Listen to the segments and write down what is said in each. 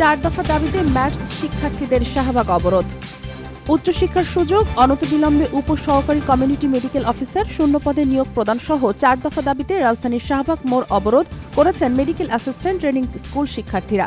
চার দফা দাবিতে ম্যাথস শিক্ষার্থীদের শাহবাগ অবরোধ। উচ্চশিক্ষার সুযোগ, অনতিবিলম্বে উপসহকারী কমিউনিটি মেডিকেল অফিসার শূন্য পদে নিয়োগ প্রদান সহ চার দফা দাবিতে রাজধানীর শাহবাগ মোড় অবরোধ করেছেন মেডিকেল অ্যাসিস্ট্যান্ট ট্রেনিং স্কুল শিক্ষার্থীরা।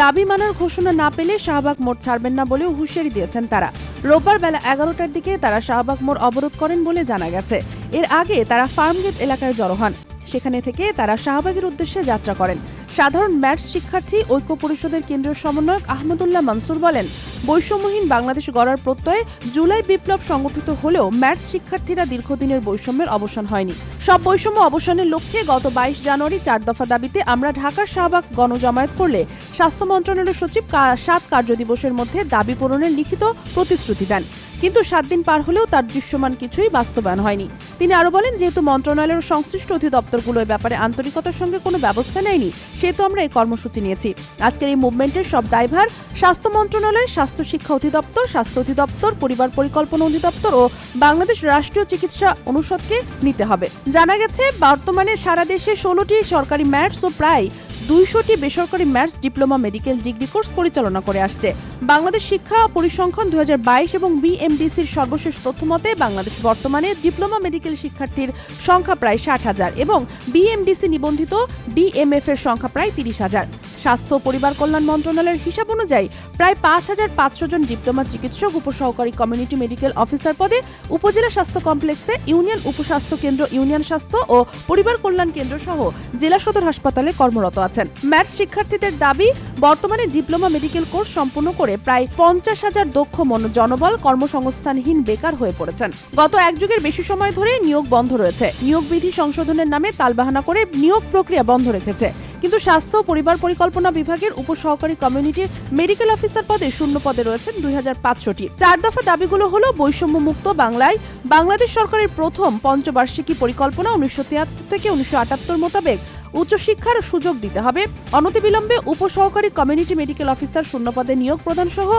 দাবি মানার ঘোষণা না পেলে শাহবাগ মোড় ছাড়বেন না বলেও হুঁশিয়ারি দিয়েছেন তারা। রোববার বেলা এগারোটার দিকে তারা শাহবাগ মোড় অবরোধ করেন বলে জানা গেছে। এর আগে তারা ফার্মগেট এলাকায় জড়ো হন। সেখানে থেকে তারা শাহবাগের উদ্দেশ্যে যাত্রা করেন। সাধারণ ম্যাথস শিক্ষার্থী, ঐক্য পরিষদের কেন্দ্রীয় সমন্বয়ক আহমদুল্লাহ মনসুর বলেন, বৈষম্যহীন বাংলাদেশ গড়ার প্রত্যয়ে জুলাই বিপ্লব সংগঠিত হলেও ম্যাথস শিক্ষার্থীরা দীর্ঘদিনের বৈষম্যের অবসান হয়নি। সব বৈষম্য অবসানের লক্ষ্যে গত বাইশ জানুয়ারি চার দফা দাবিতে আমরা ঢাকার শাহবাগ গণজামায়াত করলে স্বাস্থ্য মন্ত্রণালয়ের সচিব সাত কার্যদিবসের মধ্যে দাবি পূরণের লিখিত প্রতিশ্রুতি দেন। কিন্তু সাত দিন পার হলেও তার দৃশ্যমান কিছুই বাস্তবায়ন হয়নি। তিনি আরও বলেন, যেহেতু মন্ত্রণালয়ের সংশ্লিষ্ট অধিদপ্তরগুলো এ ব্যাপারে আন্তরিকতার সঙ্গে কোনো ব্যবস্থা নেয়নি, সেহেতু আমরা এই কর্মসূচি নিয়েছি। আজকের এই মুভমেন্টের সব দায়ভার স্বাস্থ্য মন্ত্রণালয়, স্বাস্থ্য শিক্ষা অধিদপ্তর, স্বাস্থ্য অধিদপ্তর, পরিবার পরিকল্পনা অধিদপ্তর ও বাংলাদেশ রাষ্ট্রীয় চিকিৎসা অনুষদকে নিতে হবে। জানা গেছে, বর্তমানে সারা দেশে ষোলোটি সরকারি ম্যাটস ও প্রায় দুইশোটি বেসরকারি maths diploma medical degree course পরিচালনা করে আসছে। বাংলাদেশ শিক্ষা পরিসংখ্যান দু হাজার বাইশ এবং বিএমডিসির সর্বশেষ তথ্য মতে বাংলাদেশ বর্তমানে ডিপ্লোমা মেডিকেল শিক্ষার্থীর সংখ্যা প্রায় ষাট হাজার এবং বিএমডিসি নিবন্ধিত ডিএমএফ এর সংখ্যা প্রায় তিরিশ হাজার। স্বাস্থ্য ও পরিবার কল্যাণ মন্ত্রণালয়ের হিসাব অনুযায়ী প্রায় পাঁচ হাজার পাঁচশো জন ডিপ্লোমা চিকিৎসক, উপসহকারী কমিউনিটি মেডিকেল অফিসার পদে উপজেলা স্বাস্থ্য কমপ্লেক্সে ইউনিয়ন উপস্বাস্থ্য কেন্দ্র, ইউনিয়ন স্বাস্থ্য ও পরিবার কল্যাণ কেন্দ্র সহ জেলা সদর হাসপাতালে কর্মরত আছেন। ম্যাথ শিক্ষার্থীদের দাবি, বর্তমানে ডিপ্লোমা মেডিকেল কোর্স সম্পূর্ণ করে প্রায় পঞ্চাশ হাজার দক্ষ জনবল কর্মসংস্থানহীন বেকার হয়ে পড়েছেন। গত এক যুগের বেশি সময় ধরে নিয়োগ বন্ধ রয়েছে। নিয়োগ বিধি সংশোধনের নামে তালবাহানা করে নিয়োগ প্রক্রিয়া বন্ধ রেখেছে। কিন্তু স্বাস্থ্য পরিবার পরিকল্পনা বিভাগের উপসহকারী কমিউনিটি মেডিকেল অফিসার পদে শূন্য পদে রয়েছেন দুই হাজার পাঁচশোটি। চার দফা দাবিগুলো হলো বৈষম্য মুক্ত বাংলায় বাংলাদেশ সরকারের প্রথম পঞ্চবার্ষিকী পরিকল্পনা উনিশশো তিয়াত্তর থেকে উনিশশো আটাত্তর মোতাবেক উচ্চশিক্ষার সুযোগ দিতে হবে। অনতিবিলম্বে উপসহকারী কমিউনিটি মেডিকেল অফিসার শূন্য পদে নিয়োগ প্রদান সহ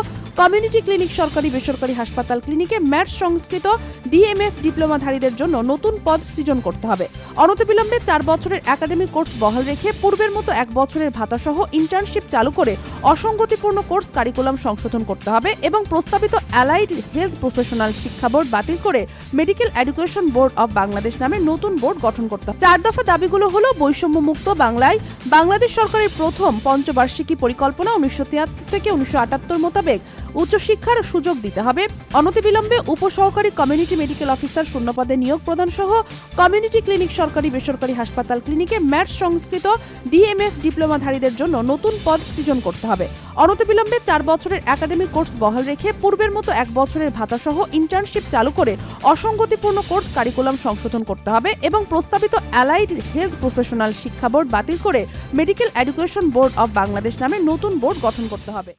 কমিউনিটি ক্লিনিক সরকারি বেসরকারি হাসপাতাল ক্লিনিকে ম্যাথ সংস্কৃত ডিএমএফ ডিপ্লোমাধারীদের জন্য নতুন পদ সৃজন করতে হবে। অনতিবিলম্বে চার বছরের একাডেমিক কোর্স বহাল রেখে পূর্বের মতো এক বছরের ভাতাসহ ইন্টার্নশিপ চালু করে অসঙ্গতিপূর্ণ কোর্স কারিকুলাম সংশোধন করতে হবে এবং প্রস্তাবিত অ্যালাইড হেলথ প্রফেশনাল শিক্ষা বোর্ড বাতিল করে medical education board of Bangladesh নামে নতুন বোর্ড গঠন করতে হবে। চার দফা দাবিগুলো হলো বৈষম্য মুক্ত বাংলায় বাংলাদেশ সরকারের প্রথম পঞ্চবার্ষিকী পরিকল্পনা উনিশশো তিয়াত্তর থেকে উনিশশো আটাত্তর মোতাবেক উচ্চশিক্ষার সুযোগ দিতে হবে। অনতিবিলম্বে উপসহকারী কমিউনিটি মেডিকেল অফিসার শূন্যপদে নিয়োগ প্রদান সহ কমিউনিটি ক্লিনিক সরকারি বেসরকারি হাসপাতাল ক্লিনিকে ম্যাথ সংস্কৃত ডিএমএফ ডিপ্লোমাধারীদের জন্য নতুন পদ সৃজন করতে হবে। অনতিবিলম্বে চার বছরের একাডেমিক কোর্স বহাল রেখে পূর্বের মতো এক বছরের ভাতাসহ ইন্টার্নশিপ চালু করে অসঙ্গতিপূর্ণ কোর্স কারিকুলাম সংশোধন করতে হবে এবং প্রস্তাবিত অ্যালাইড হেলথ প্রফেশনাল শিক্ষা বোর্ড বাতিল করে medical education board of Bangladesh নামে নতুন বোর্ড গঠন করতে হবে।